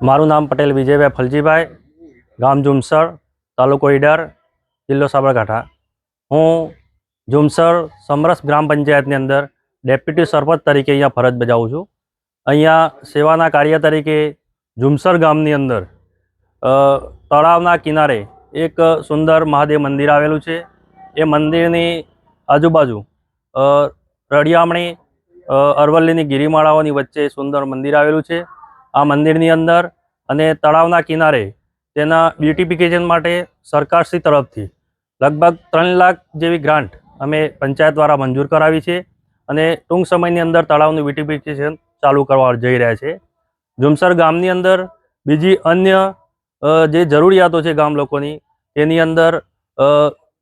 મારું નામ પટેલ વિજયભાઈ ફલજીભાઈ, ગામ જુમસર તાલુકો ઈડર, જિલ્લો સાબરકાંઠા. હું ઝુમસર સમરસ ગ્રામ પંચાયતની અંદર ડેપ્યુટી સરપંચ તરીકે અહીંયા ફરજ બજાવું છું. અહીંયા સેવાના કાર્ય તરીકે ઝુમસર ગામની અંદર તળાવના કિનારે એક સુંદર મહાદેવ મંદિર આવેલું છે. એ મંદિરની આજુબાજુ રડિયામણી અરવલ્લીની ગિરિમાળાઓની વચ્ચે સુંદર મંદિર આવેલું છે. આ મંદિરની અંદર અને તળાવના કિનારે તેના બ્યુટિફિકેશન માટે સરકારશ્રી તરફથી લગભગ ત્રણ લાખ જેવી ગ્રાન્ટ અમે પંચાયત દ્વારા મંજૂર કરાવી છે અને ટૂંક સમયની અંદર તળાવનું બ્યુટિફિકેશન ચાલુ કરવા જઈ રહ્યા છે. ઝુમસર ગામની અંદર બીજી અન્ય જે જરૂરિયાતો છે ગામ લોકોની, તેની અંદર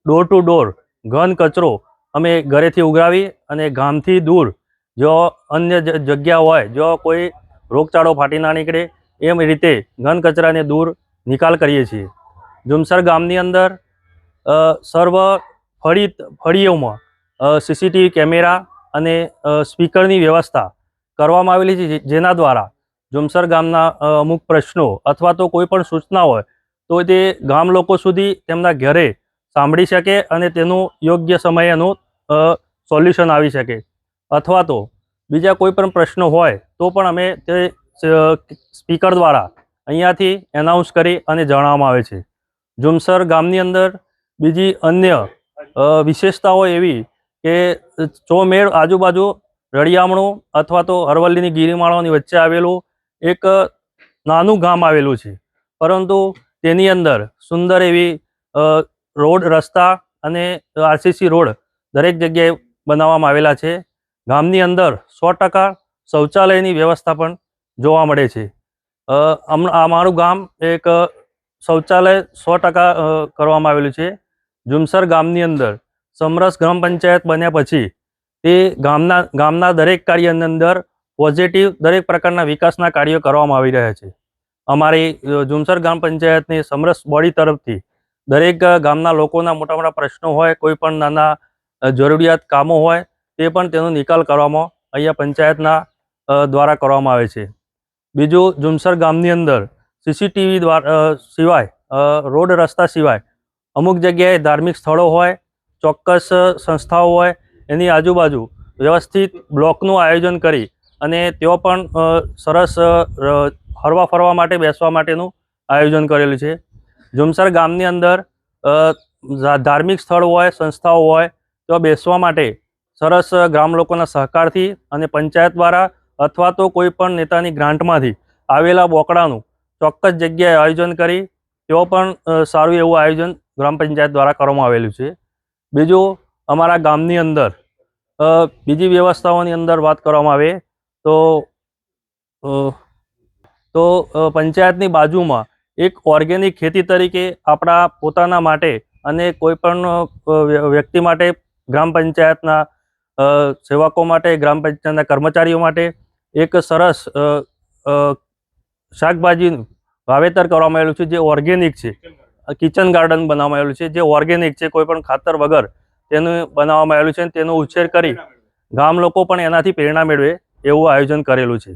ડોર ટુ ડોર ઘન કચરો અમે ઘરેથી ઉઘરાવી અને ગામથી દૂર જો અન્ય જગ્યા હોય, જો કોઈ રોગચાળો ફાટી ના નીકળે એમ રીતે ઘન કચરાને દૂર નિકાલ કરીએ છીએ. ઝુમસર ગામની અંદર સર્વ ફળી ફળીઓમાં સીસીટીવી કેમેરા અને સ્પીકરની વ્યવસ્થા કરવામાં આવેલી છે જેના દ્વારા ઝુમસર ગામના અમુક પ્રશ્નો અથવા તો કોઈ પણ સૂચના હોય તો તે ગામ લોકો સુધી તેમના ઘરે સાંભળી શકે અને તેનું યોગ્ય સમયે એનું સોલ્યુશન આવી શકે. અથવા તો બીજા કોઈ પણ પ્રશ્નો હોય તો પણ અમે તે સ્પીકર દ્વારા અહીંયાથી એનાઉન્સ કરી અને જણાવવામાં આવે છે. જુમસર ગામની અંદર બીજી અન્ય વિશેષતાઓ એવી કે ચોમેળ આજુબાજુ રળિયામણું અથવા તો અરવલ્લીની ગિરિમાળાઓની વચ્ચે આવેલું એક નાનું ગામ આવેલું છે. પરંતુ તેની અંદર સુંદર એવી રોડ રસ્તા અને આરસીસી રોડ દરેક જગ્યાએ બનાવવામાં આવેલા છે. ગામની અંદર સો ટકા શૌચાલયની વ્યવસ્થા પણ જોવા મળે છે. અમારું ગામ એક શૌચાલય સો ટકા કરવામાં આવેલું છે. ઝુમસર ગામની અંદર સમરસ ગ્રામ પંચાયત બન્યા પછી તે ગામના ગામના દરેક કાર્યની અંદર પોઝિટિવ દરેક પ્રકારના વિકાસના કાર્યો કરવામાં આવી રહ્યા છે. અમારી જુમસર ગ્રામ પંચાયતની સમરસ બોડી તરફથી દરેક ગામના લોકોના મોટા મોટા પ્રશ્નો હોય, કોઈ પણ નાના જરૂરિયાત કામો હોય તે પણ તેનો નિકાલ કરવામાં અહીંયા પંચાયતના દ્વારા કરવામાં આવે છે. બીજું, જુમસર ગામની અંદર સીસીટીવી દ્વારા સિવાય રોડ રસ્તા સિવાય અમુક જગ્યાએ ધાર્મિક સ્થળો હોય, ચોક્કસ સંસ્થાઓ હોય, એની આજુબાજુ વ્યવસ્થિત બ્લોકનું આયોજન કરી અને તેઓ પણ સરસ હરવા ફરવા માટે, બેસવા માટેનું આયોજન કરેલું છે. જુમસર ગામની અંદર ધાર્મિક સ્થળ હોય, સંસ્થાઓ હોય તો બેસવા માટે સરસ ગ્રામ લોકોના સહકારથી અને પંચાયત દ્વારા અથવા તો કોઈ પણ નેતાની ગ્રાન્ટમાંથી આવેલા બોકડાનું ચોક્કસ જગ્યાએ આયોજન કરી તેઓ પણ સારું એવું આયોજન ગ્રામ પંચાયત દ્વારા કરવામાં આવેલું છે. બીજું, અમારા ગામની અંદર બીજી વ્યવસ્થાઓની અંદર વાત કરવામાં આવે તો તો પંચાયતની બાજુમાં એક ઓર્ગેનિક ખેતી તરીકે આપણા પોતાના માટે અને કોઈ પણ વ્યક્તિ માટે ગ્રામ પંચાયતના સેવકો માટે, ગ્રામ પંચાયતના કર્મચારીઓ માટે એક સરસ શાકભાજીનું વાવેતર કરવામાં આવેલું છે, જે ઓર્ગેનિક છે. કિચન ગાર્ડન બનાવવામાં આવેલું છે, જે ઓર્ગેનિક છે, કોઈ પણ ખાતર વગર તેનું બનાવવામાં આવેલું છે તેનો ઉછેર કરી ગામ લોકો પણ એનાથી પ્રેરણા મેળવે એવું આયોજન કરેલું છે.